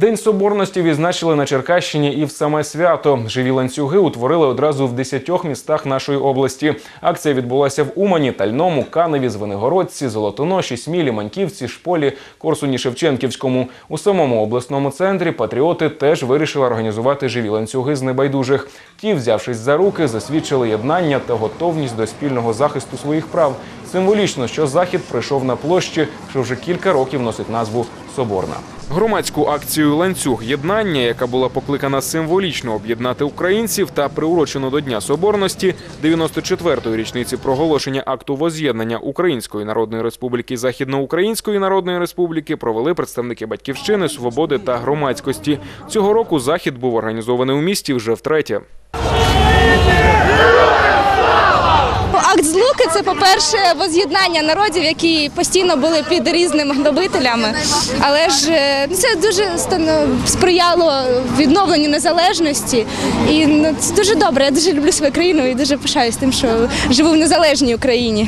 День соборності відзначили на Черкащині і в саме свято. Живі ланцюги утворили одразу в десятьох містах нашої області. Акція відбулася в Умані, Тальному, Каневі, Звенигородці, Золотоноші, Смілі, Маньківці, Шполі, Корсуні, Шевченківському. У самому обласному центрі патріоти теж вирішили організувати живі ланцюги з небайдужих. Ті, взявшись за руки, засвідчили єднання та готовність до спільного захисту своїх прав. Символічно, що захід пройшов на площі, що вже кілька років носить назву Соборна. Громадську акцію ланцюг єднання, яка була покликана символічно об'єднати українців та приурочено до Дня Соборності 94-ї річниці проголошення акту воз'єднання Української Народної Республіки Західноукраїнської Народної Республіки, провели представники батьківщини, свободи та громадськості. Цього року захід був організований у місті вже втретє. Це, по-перше, воз'єднання народів, які постійно були під різними гнобителями. Але ж е, ну, це дуже сприяло відновленню незалежності. І ну, це дуже добре. Я дуже люблю свою країну і дуже пишаюсь тим, що живу в незалежній Україні.